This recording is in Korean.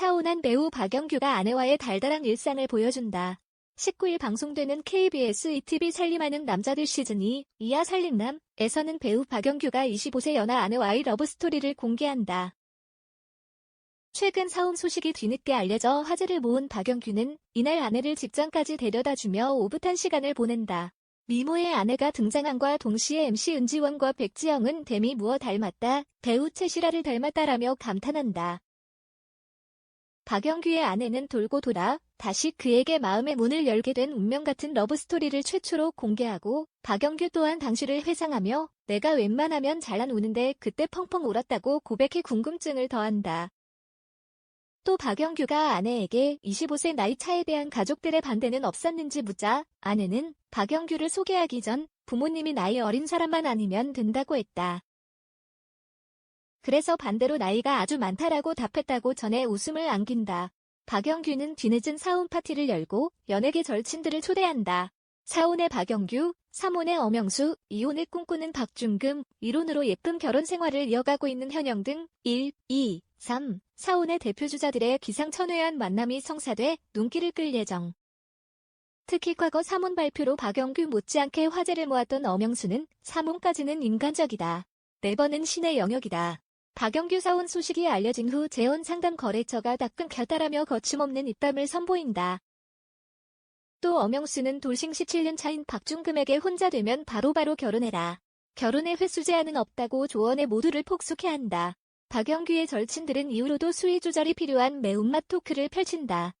차온한 배우 박영규가 아내와의 달달한 일상을 보여준다. 19일 방송되는 KBS ETV 살림하는 남자들 시즌2 이하 살림남에서는 배우 박영규가 25세 연하 아내와의 러브스토리를 공개한다. 최근 사움 소식이 뒤늦게 알려져 화제를 모은 박영규는 이날 아내를 직장까지 데려다주며 오붓한 시간을 보낸다. 미모의 아내가 등장함과 동시에 MC 은지원과 백지영은 데미 무어 닮았다, 배우 채시라를 닮았다라며 감탄한다. 박영규의 아내는 돌고 돌아 다시 그에게 마음의 문을 열게 된 운명 같은 러브스토리를 최초로 공개하고 박영규 또한 당시를 회상하며 내가 웬만하면 잘난 우는데 그때 펑펑 울었다고 고백해 궁금증을 더한다. 또 박영규가 아내에게 25세 나이 차에 대한 가족들의 반대는 없었는지 묻자 아내는 박영규를 소개하기 전 부모님이 나이 어린 사람만 아니면 된다고 했다. 그래서 반대로 나이가 아주 많다라고 답했다고 전해 웃음을 안긴다. 박영규는 뒤늦은 사혼 파티를 열고 연예계 절친들을 초대한다. 사혼의 박영규, 사혼의 엄영수, 이혼을 꿈꾸는 박준금, 이론으로 예쁜 결혼 생활을 이어가고 있는 현영 등 1, 2, 3, 사혼의 대표주자들의 기상천외한 만남이 성사돼 눈길을 끌 예정. 특히 과거 사문 발표로 박영규 못지않게 화제를 모았던 엄영수는 사문까지는 인간적이다. 네 번은 신의 영역이다. 박영규 사혼 소식이 알려진 후 재혼 상담 거래처가 다 끊겼다라며 거침없는 입담을 선보인다. 또 엄영수는 돌싱 17년 차인 박준금에게 혼자 되면 바로 바로 결혼해라. 결혼의 횟수 제한은 없다고 조언해 모두를 폭소케 한다. 박영규의 절친들은 이후로도 수위 조절이 필요한 매운맛 토크를 펼친다.